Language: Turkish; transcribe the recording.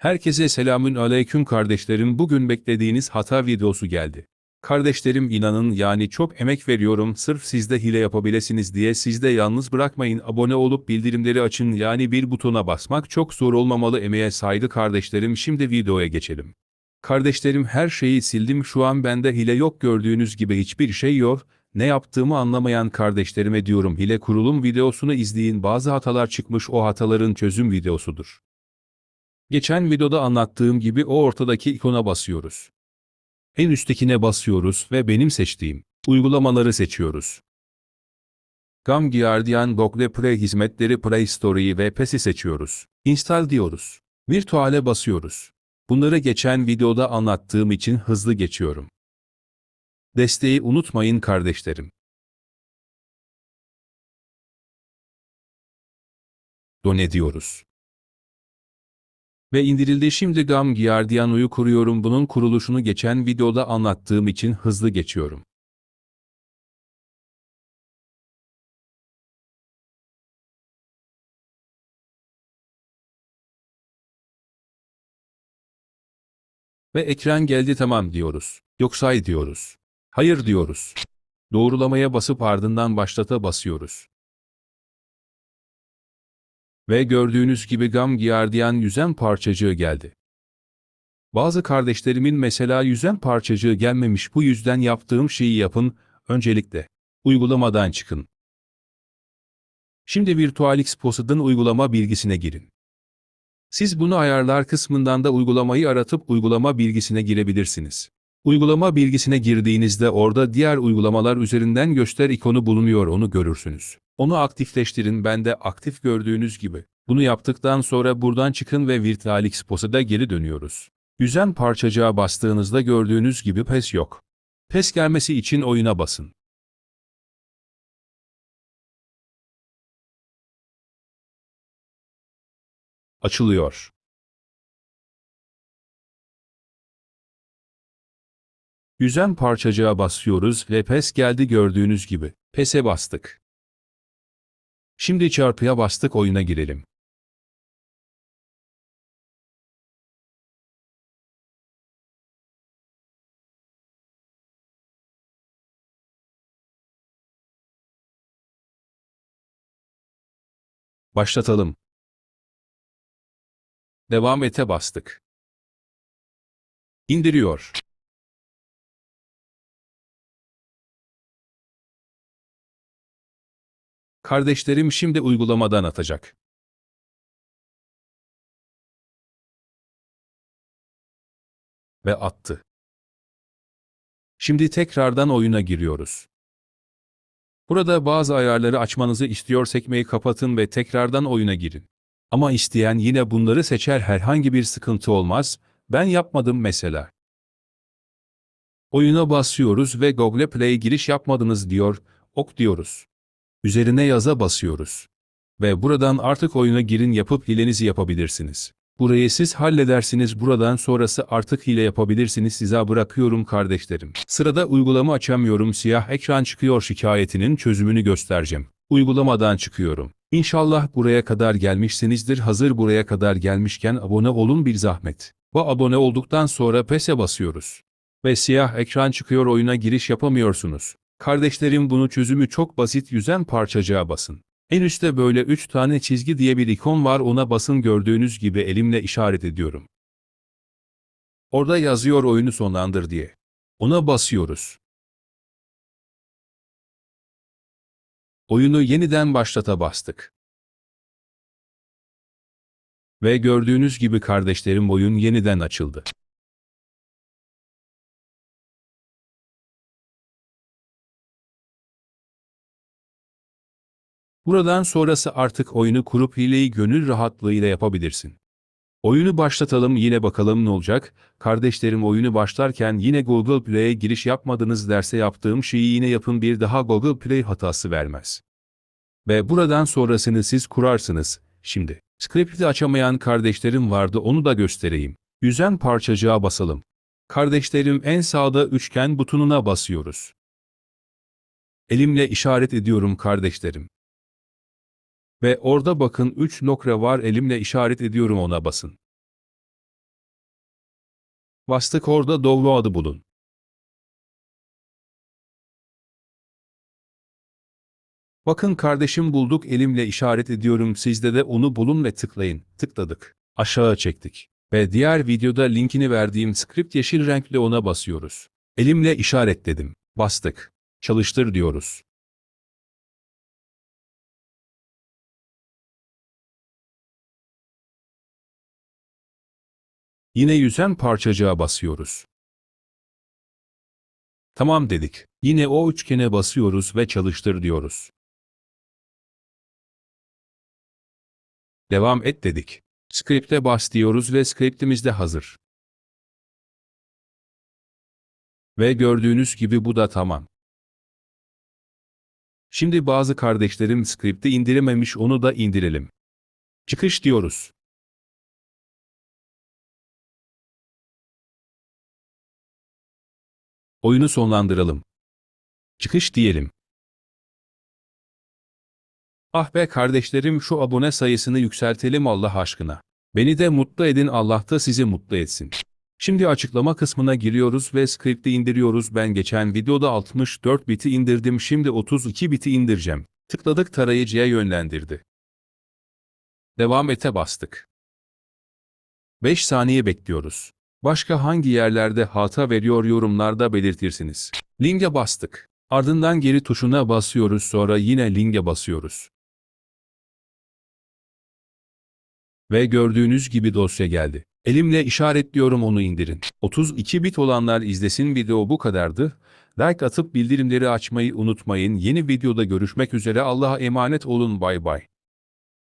Herkese selamün aleyküm kardeşlerim. Bugün beklediğiniz hata videosu geldi. Kardeşlerim inanın yani çok emek veriyorum sırf sizde hile yapabilirsiniz diye sizde yalnız bırakmayın abone olup bildirimleri açın yani bir butona basmak çok zor olmamalı emeğe saygı kardeşlerim şimdi videoya geçelim. Kardeşlerim her şeyi sildim şu an bende hile yok gördüğünüz gibi hiçbir şey yok. Ne yaptığımı anlamayan kardeşlerime diyorum hile kurulum videosunu izleyin bazı hatalar çıkmış o hataların çözüm videosudur. Geçen videoda anlattığım gibi o ortadaki ikona basıyoruz. En üsttekine basıyoruz ve benim seçtiğim uygulamaları seçiyoruz. Gam Guardian Google Play hizmetleri Play Store'yi ve PES'i seçiyoruz. Install diyoruz. Virtual'e basıyoruz. Bunları geçen videoda anlattığım için hızlı geçiyorum. Desteği unutmayın kardeşlerim. Done diyoruz. Ve indirildi şimdi Gam Guardiano'yu kuruyorum bunun kuruluşunu geçen videoda anlattığım için hızlı geçiyorum. Ve ekran geldi tamam diyoruz. Yoksa diyoruz. Hayır diyoruz. Doğrulamaya basıp ardından başlata basıyoruz. Ve gördüğünüz gibi Gam Guardian yüzen parçacığı geldi. Bazı kardeşlerimin mesela yüzen parçacığı gelmemiş bu yüzden yaptığım şeyi yapın, öncelikle uygulamadan çıkın. Şimdi VirtualX Posad'ın uygulama bilgisine girin. Siz bunu ayarlar kısmından da uygulamayı aratıp uygulama bilgisine girebilirsiniz. Uygulama bilgisine girdiğinizde orada diğer uygulamalar üzerinden göster ikonu bulunuyor onu görürsünüz. Onu aktifleştirin ben de aktif gördüğünüz gibi. Bunu yaptıktan sonra buradan çıkın ve VirtualX Posad'a geri dönüyoruz. Yüzen parçacığa bastığınızda gördüğünüz gibi PES yok. PES gelmesi için oyuna basın. Açılıyor. Yüzen parçacığa basıyoruz ve PES geldi gördüğünüz gibi. PES'e bastık. Şimdi çarpıya bastık oyuna girelim. Başlatalım. Devam ete bastık. İndiriyor. Kardeşlerim şimdi uygulamadan atacak. Ve attı. Şimdi tekrardan oyuna giriyoruz. Burada bazı ayarları açmanızı istiyor sekmeyi kapatın ve tekrardan oyuna girin. Ama isteyen yine bunları seçer herhangi bir sıkıntı olmaz, ben yapmadım mesela. Oyuna basıyoruz ve Google Play giriş yapmadınız diyor, ok diyoruz. Üzerine yaza basıyoruz. Ve buradan artık oyuna girin yapıp hilenizi yapabilirsiniz. Burayı siz halledersiniz buradan sonrası artık hile yapabilirsiniz size bırakıyorum kardeşlerim. Sırada uygulama açamıyorum siyah ekran çıkıyor şikayetinin çözümünü göstereceğim. Uygulamadan çıkıyorum. İnşallah buraya kadar gelmişsinizdir hazır buraya kadar gelmişken abone olun bir zahmet. Bu abone olduktan sonra PES'e basıyoruz. Ve siyah ekran çıkıyor oyuna giriş yapamıyorsunuz. Kardeşlerim bunu çözümü çok basit yüzen parçacığa basın. En üstte böyle 3 tane çizgi diye bir ikon var ona basın gördüğünüz gibi elimle işaret ediyorum. Orada yazıyor oyunu sonlandır diye. Ona basıyoruz. Oyunu yeniden başlata bastık. Ve gördüğünüz gibi kardeşlerim oyun yeniden açıldı. Buradan sonrası artık oyunu kurup hileyi gönül rahatlığıyla yapabilirsin. Oyunu başlatalım yine bakalım ne olacak. Kardeşlerim oyunu başlarken yine Google Play'e giriş yapmadınız derse yaptığım şeyi yine yapın bir daha Google Play hatası vermez. Ve buradan sonrasını siz kurarsınız. Şimdi, script'i açamayan kardeşlerim vardı onu da göstereyim. Yüzen parçacığa basalım. Kardeşlerim en sağda üçgen butonuna basıyoruz. Elimle işaret ediyorum kardeşlerim. Ve orada bakın 3 nokta var elimle işaret ediyorum ona basın. Bastık orada doğru adı bulun. Bakın kardeşim bulduk elimle işaret ediyorum sizde de onu bulun ve tıklayın. Tıkladık. Aşağı çektik. Ve diğer videoda linkini verdiğim script yeşil renkli ona basıyoruz. Elimle işaretledim. Bastık. Çalıştır diyoruz. Yine yüzen parçacığa basıyoruz. Tamam dedik. Yine o üçgene basıyoruz ve çalıştır diyoruz. Devam et dedik. Script'e bas diyoruz ve scriptimiz de hazır. Ve gördüğünüz gibi bu da tamam. Şimdi bazı kardeşlerim script'i indirememiş onu da indirelim. Çıkış diyoruz. Oyunu sonlandıralım. Çıkış diyelim. Ah be kardeşlerim şu abone sayısını yükseltelim Allah aşkına. Beni de mutlu edin Allah da sizi mutlu etsin. Şimdi açıklama kısmına giriyoruz ve script'i indiriyoruz. Ben geçen videoda 64 biti indirdim şimdi 32 biti indireceğim. Tıkladık tarayıcıya yönlendirdi. Devam ete bastık. 5 saniye bekliyoruz. Başka hangi yerlerde hata veriyor yorumlarda belirtirsiniz. Linke bastık. Ardından geri tuşuna basıyoruz sonra yine linke basıyoruz. Ve gördüğünüz gibi dosya geldi. Elimle işaretliyorum onu indirin. 32 bit olanlar izlesin video bu kadardı. Like atıp bildirimleri açmayı unutmayın. Yeni videoda görüşmek üzere Allah'a emanet olun bay bay.